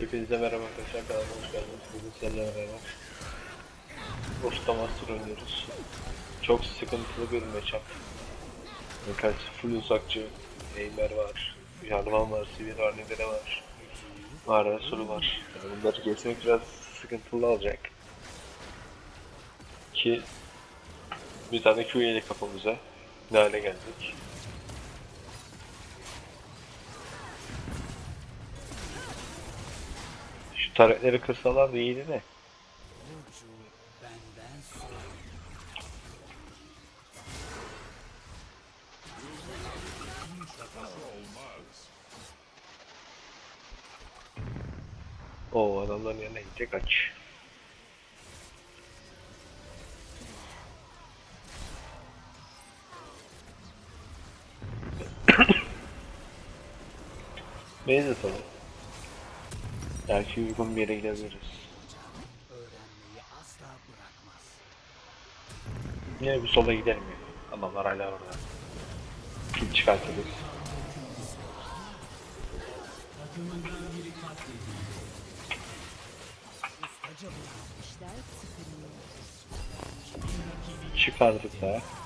Hepinize merhaba arkadaşlar hoş geldiniz. Bugün sizlerle beraber Usta Master oynuyoruz. Çok sıkıntılı bir matchup. Birkaç full uzakçı, Eymer var, Jarvan var, Sivir var, Nedere var. Mağara soru var. Yani bunları kesmek biraz sıkıntılı olacak. Ki bir tane Q yedi kafamıza. Ne hale geldik. Taretleri kırsalar da iyiydi de. O adamların yanına gidecek aç. Beyaz atalım. Belki uygun bir yere gidebiliriz. Yine bir sola gidelim ya. Adamlar hala orada. Pil çıkartırız. Çıkardık daha.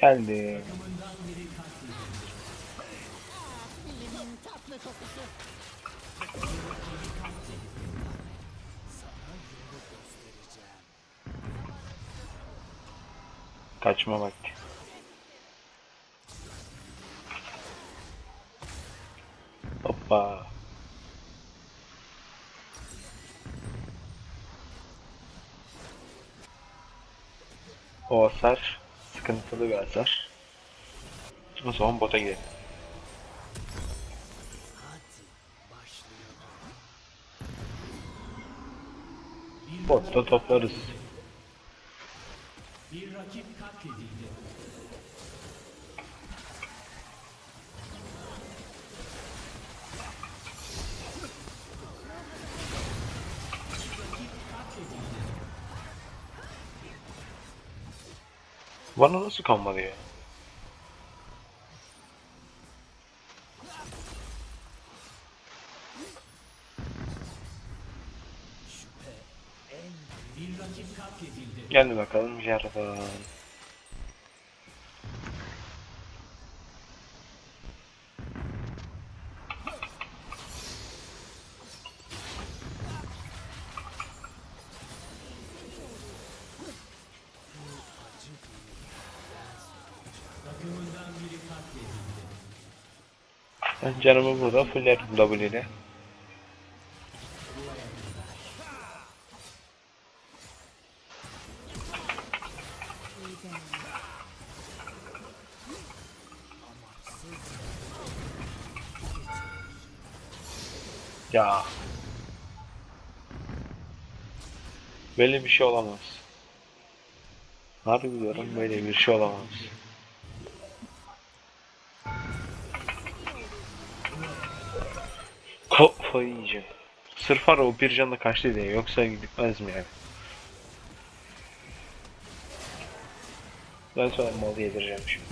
Göstereceğim. Kaçma vakti. Hoppa. O hasar sıkıntılı bir hasar. O zaman bota gidelim. Botta toplarız. Bir rakip katledildi. Bana nasıl kalmadı ya? Geldi bakalım Jarvan. Canımı burada fullerim W ile. Ya. Böyle bir şey olamaz. Harbi diyorum böyle bir şey olamaz. Kafayı yiyeceğim. Sırf ara o bir canla kaçtı diye yoksa gitmez mi yani? Ben sonra malı yedireceğim şimdi.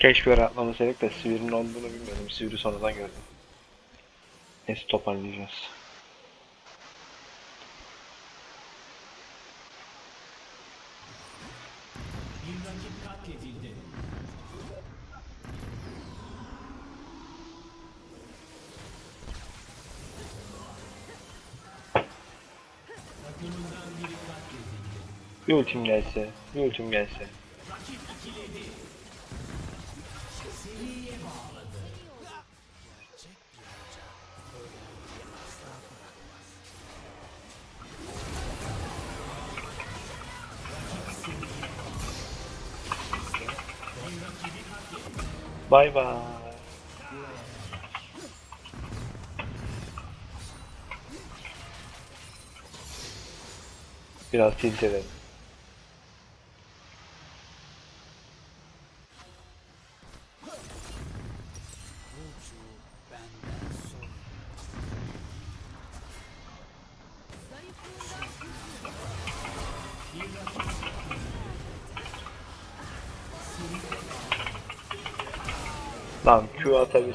Keşke atlamasaydık da Sivir'in olduğunu bilmiyordum. Sivir'i sonradan gördüm. Neyse toparlayacağız. Bir ultim gelse, bir ultim gelse. Bay bay. Biraz tilt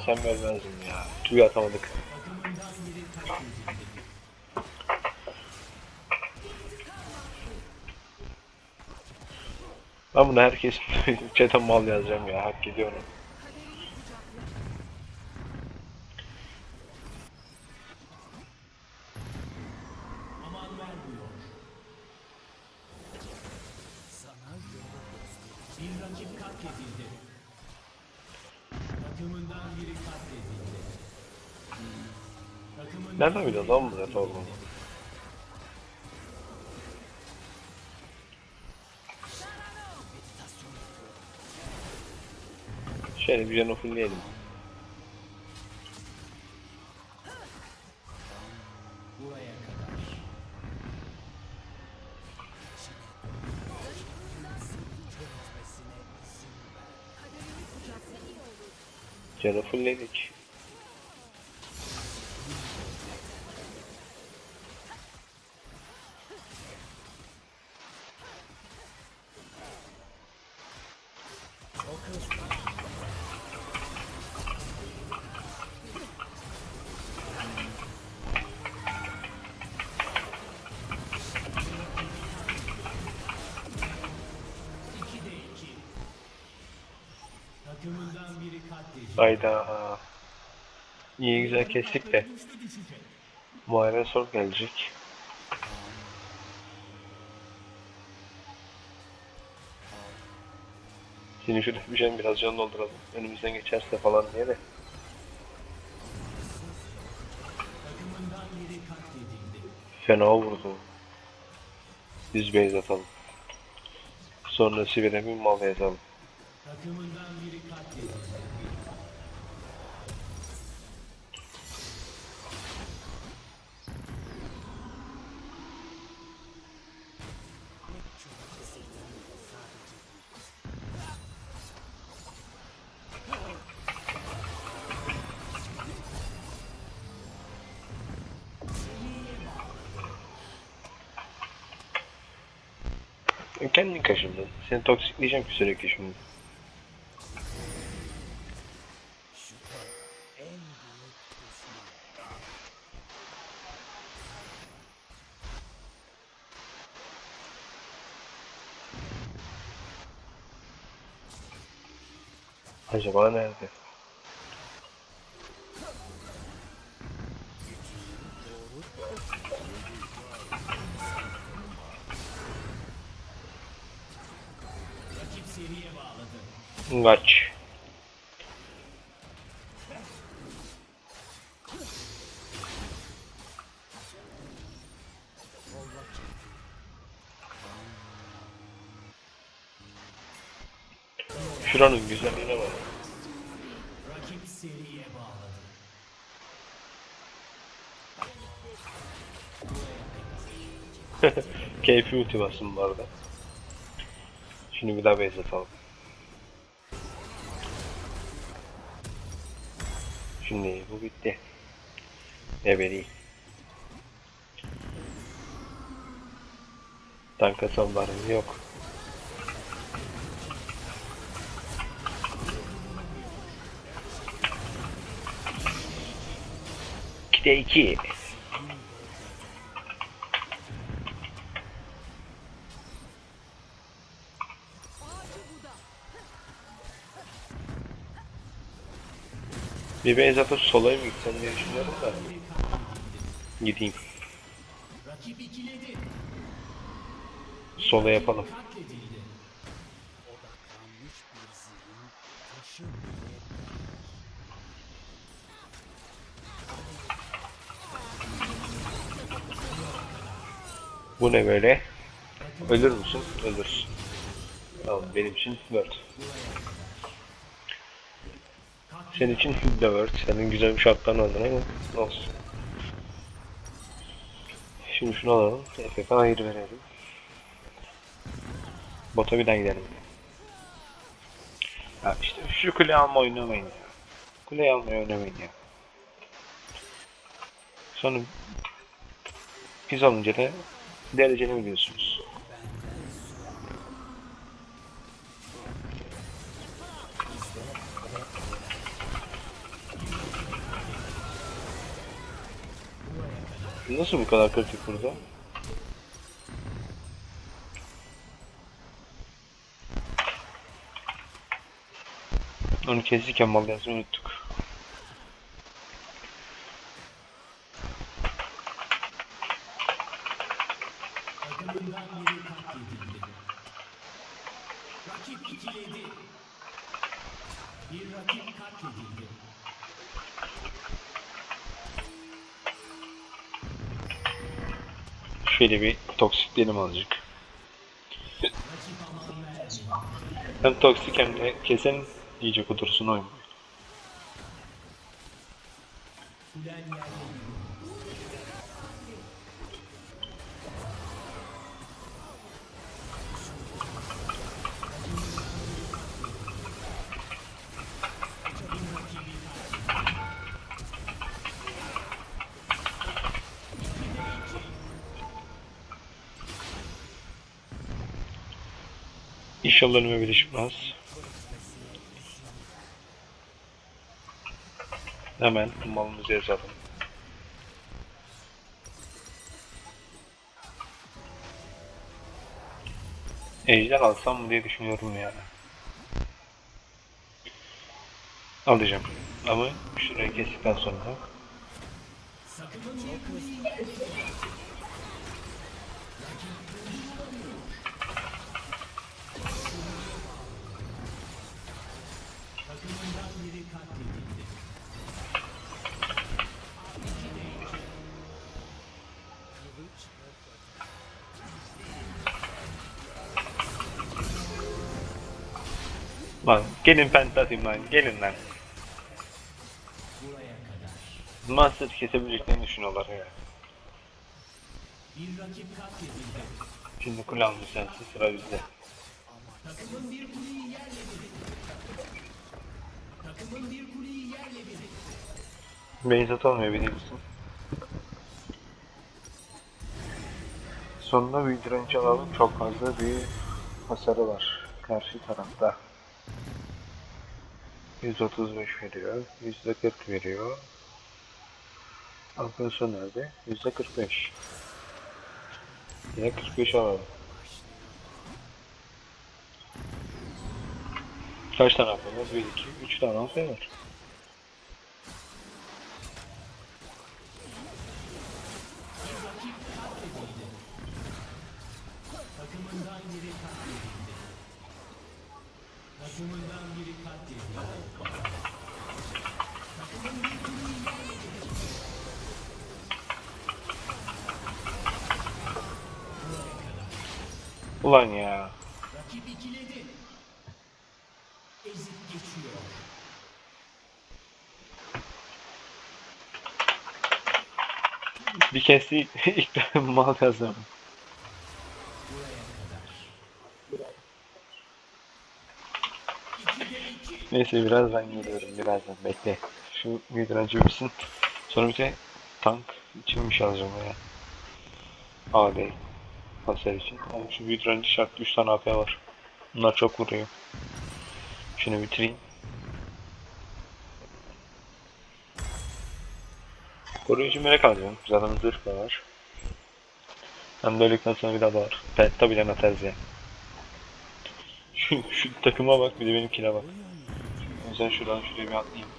Atabilsem vermezdim ya. Q atamadık. Ben bunu herkes chat'e mal yazacağım ya. Hak ediyorum. Nereden biliyorsun lan bu net olduğunu? Şöyle bir canı fullleyelim. Canı fullledik. İyi güzel kestik de. Muayene sor gelecek. Şimdi şurada bir biraz can dolduralım. Önümüzden geçerse falan diye de. Fena vurdu. Biz base atalım. Sonra Sibir'e bir mal yazalım. Takımından biri katledildi. Kendin kaşındın. Seni toksikleyeceğim ki sürekli şimdi. Acaba nerede? Kaç. Şuranın güzelliğine bak. Keyfi ulti bastım bu arada. Şimdi bir daha base atalım. Şimdi bu bitti. Ebedi. Tank asallarım yok. İkide iki. Bir base atıp solaya mı gitsem diye düşünüyorum da. Gideyim. Sola yapalım. Bu ne böyle? Ölür müsün? Ölürsün. Tamam benim için Word. Senin için de Word. Senin güzel bir şartların aldın ama olsun. Şimdi şunu alalım. FF'e hayır verelim. Bota bir daha gidelim. Ha işte şu kule alma oynamayın ya. Kule almayı oynamayın ya. Sonra 8 olunca da dereceni biliyorsunuz. Nasıl bu kadar kritik burada? Onu kesirken mal yazmayı unuttuk. Takımından biri katledildi. Rakip ikiledi. Bir rakip katledildi. Şöyle bir toksikleyelim azıcık. Hem toksik hem de kesen iyice kudursun oyun. İnşallah önüme biri çıkmaz. Hemen malımızı yazalım. Ejder alsam mı diye düşünüyorum yani. Alacağım. Ama şurayı kestikten sonra Lan gelin atayım lan gelin lan. Master kesebileceklerini düşünüyorlar ya. Şimdi kule sensin sıra bizde. Takımın bir kuleyi yerle. Takımın bir kuleyi yerle bir. Beyzat olmuyor bilirsin. Sonunda bir direnç alalım. Çok fazla bir hasarı var. Karşı tarafta. 135 veriyor. %40 veriyor. Alfonso nerede? %45. Yine 45 alalım. Kaç tane alfamız? 1, 2, 3 tane alfam Ulan ya. Rakip ikiledi. Ezip geçiyor. Bir kez ilk, mal yazdım. Neyse birazdan geliyorum birazdan bekle. Şu midrancı bitsin. Sonra bir de tank içinmiş alacağım ya. AD. Hasar için. Ama şu midrancı şart 3 tane AP var. Bunlar çok vuruyor. Şunu bitireyim. Koruyucu melek alacağım. Zaten zırh da var. Hem de öldükten sonra bir daha da var. Penta bile atarız ya. Şu, şu takıma bak bir de benimkine bak. Yüzden şuradan şuraya bir atlayayım.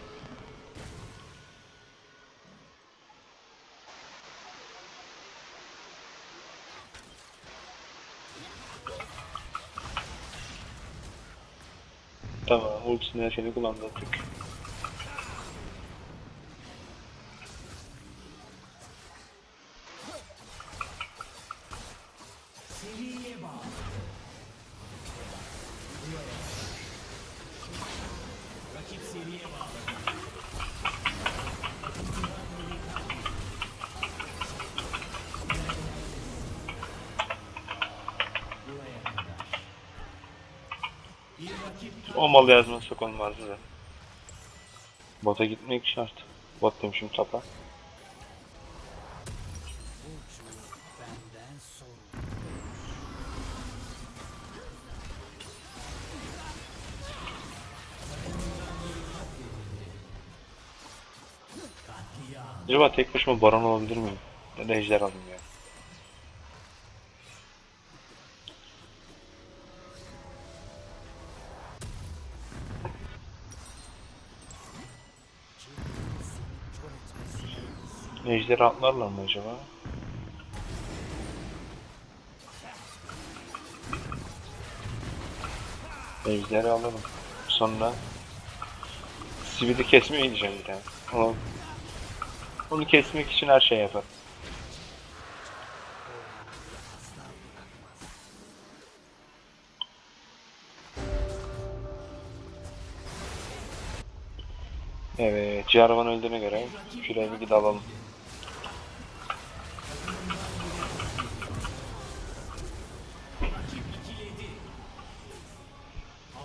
Tamam, ultisini her şeyini kullandı artık. Seriye bağlı. Rakip seriye bağlı. Buraya kadar. Bir malı yazmasak olmazdı da. Bota gitmek şart. Bot demişim tapa. Acaba tek başıma baron olabilir miyim? Ya da ejder alayım ya. Ejder atlarlar mı acaba? Ejderi alalım. Sonra Sivili kesmeye gideceğim bir tane. Onu, onu kesmek için her şey yapar. Evet, Jarvan öldüğüne göre şuraya bir gidip alalım.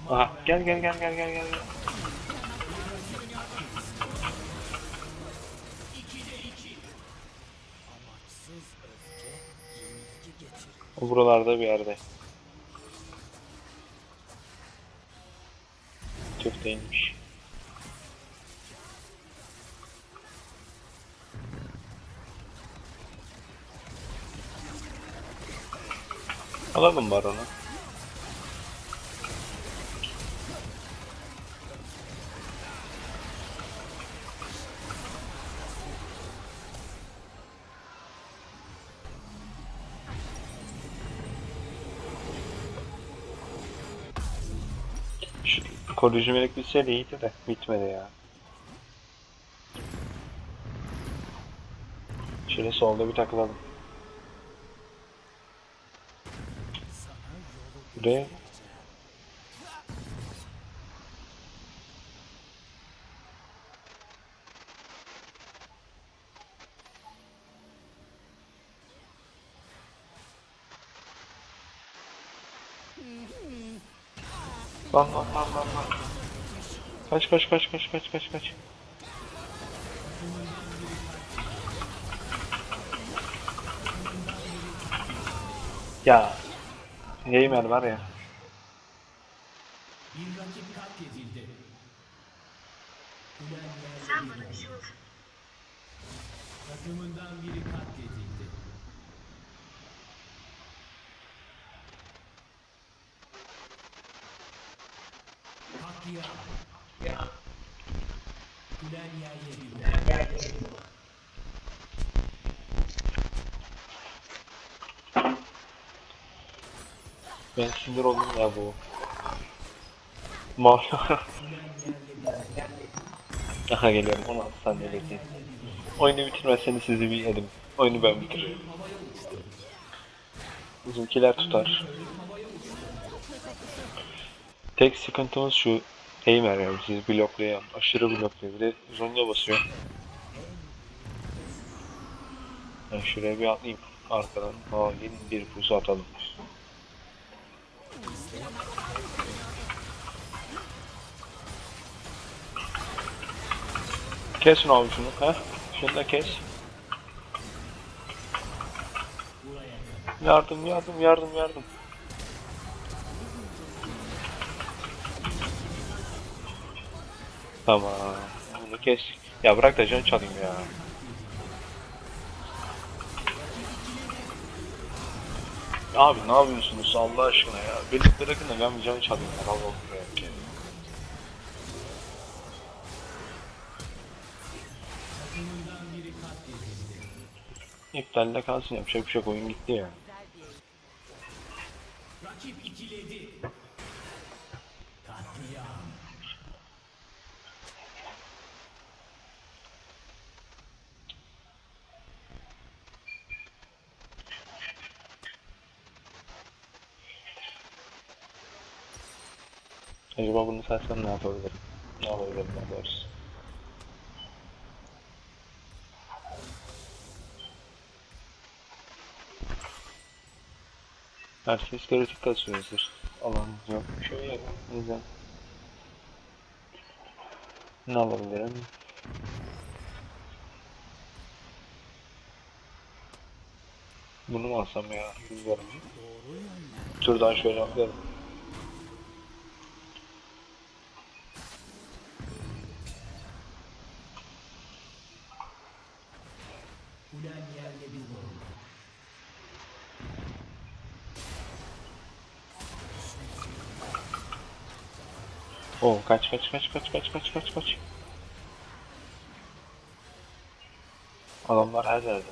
Aha, gel gel gel gel gel gel. O buralarda bir yerde. Çok değilmiş. Alalım baronu. Koruyucu melek bitse iyiydi de bitmedi ya. Şöyle solda bir takılalım. Buraya lan lan lan. Kaç kaç kaç kaç kaç kaç kaç. Ya. Heimer var ya. Bir rakip katledildi. Sen bana bir şey olsun. Takımından biri katledildi. Katliam. Ben sinir oldum ya bu. Mal. Aha geliyorum 16 saniye bekleyin. Oyunu bitirmezseniz sizi bir yedim. Oyunu ben bitiririm. Bizimkiler tutar. Tek sıkıntımız şu Heimer ya sizi blokluyor. Aşırı blokluyor. Bir de Zonya basıyor. Ben şuraya bir atlayayım. Arkadan hain bir pusu atalım. Kesin abi şunu. Ha? Şunu da kes. Yardım yardım yardım yardım. Tamam. Bunu kes. Ya bırak da can çalayım ya. Abi ne yapıyorsunuz Allah aşkına ya? Beni bırakın da ben bir can çalayım. ya. Allah Allah. ya. İptalde kalsın yapacak bir şey yok oyun gitti ya. Rakip ikiledi. Katliam. Acaba bunu satsam ne yapabilirim? Ne yapabilirim daha doğrusu? Herkes kritik kasıyoruzdur. Alan yok. Bir şey yok. Güzel. Ne alabilirim? Bunu mu alsam ya? Bilmiyorum. Şuradan şöyle atlayalım. Oo kaç kaç kaç kaç kaç kaç kaç kaç. Adamlar her yerde.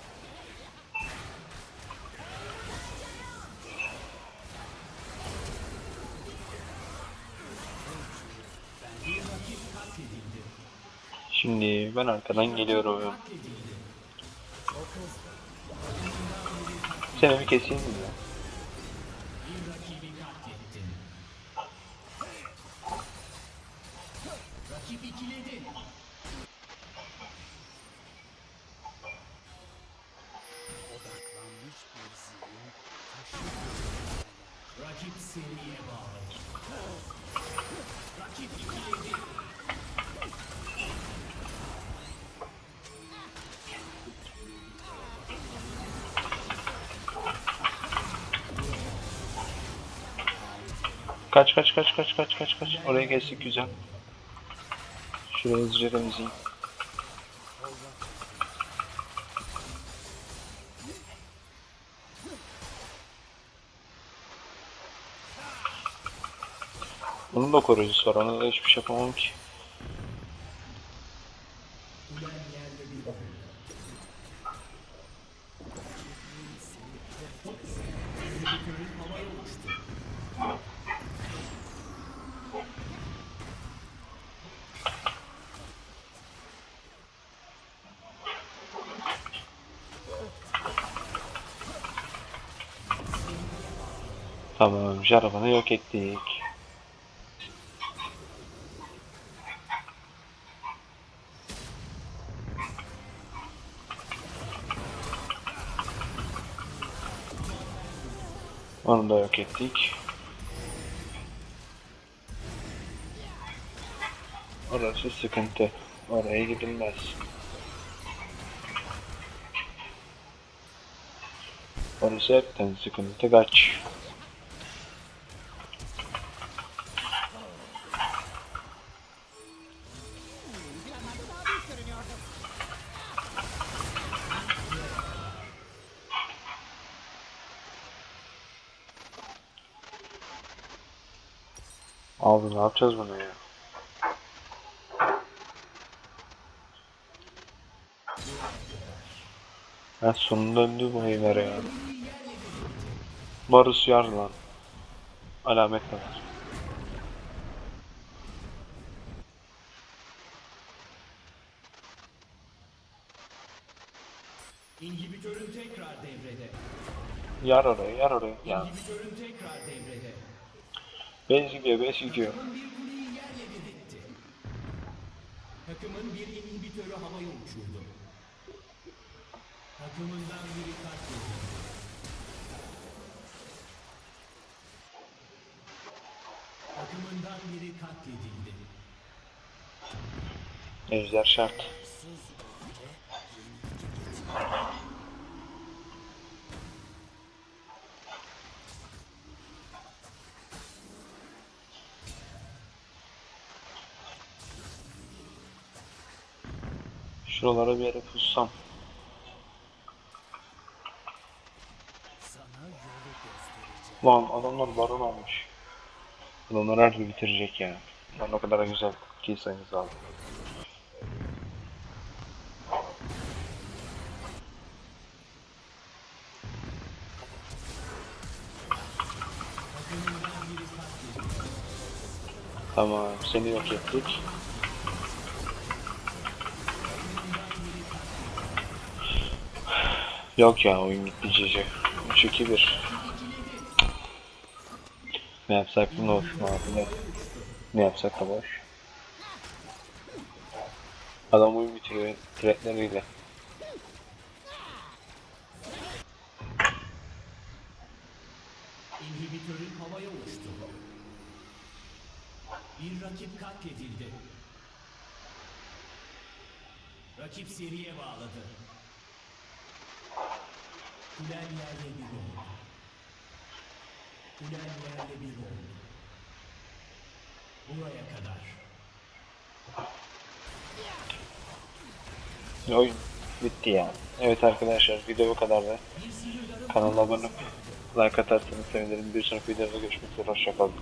Şimdi ben arkadan geliyorum. Seni bir keseyim mi Kaç kaç kaç kaç kaç kaç kaç. Oraya geçtik güzel. Şuraya hızlıca temizleyeyim. Bunun da koruyucusu var. Ona da hiçbir şey yapamam ki. Tamam. Jaravan'ı yok ettik. Onu da yok ettik. Orası sıkıntı. Oraya gidilmez. Orası hepten sıkıntı kaç. Yapacağız bunu ya? Ha sonunda öldü bu heyler ya. Barus yar lan. Alamet var. İnhibitörün tekrar devrede. Yar oraya yar oraya. Ya İnhibitörün tekrar devrede. Bez gidiyor bez gidiyor. Takımın bir inhibitörü havaya uçurdu. Takımından biri katledildi. Takımından biri katledildi. Ejder şart. Şuralara bir yere pussam. Lan adamlar baron almış. Adamlar her türlü bitirecek ya. Lan o kadar güzel kill sayımızı aldı. Tamam, seni yok ettik. Yok ya, oyun GG. 3-2-1. Ne yapsak bunu olsun abi ne? Ne yapsak da boş. Adam oyun bitiriyor threatleriyle. İnhibitörün havaya uçtu. Bir rakip katledildi. Rakip seriye bağladı. Kulen yerle bir oldu. Kulen yerle bir oldu. Buraya kadar. Oyun bitti yani. Evet arkadaşlar video bu kadardı. Kanala abone olup like atarsanız sevinirim. Bir sonraki videoda görüşmek üzere. Hoşçakalın.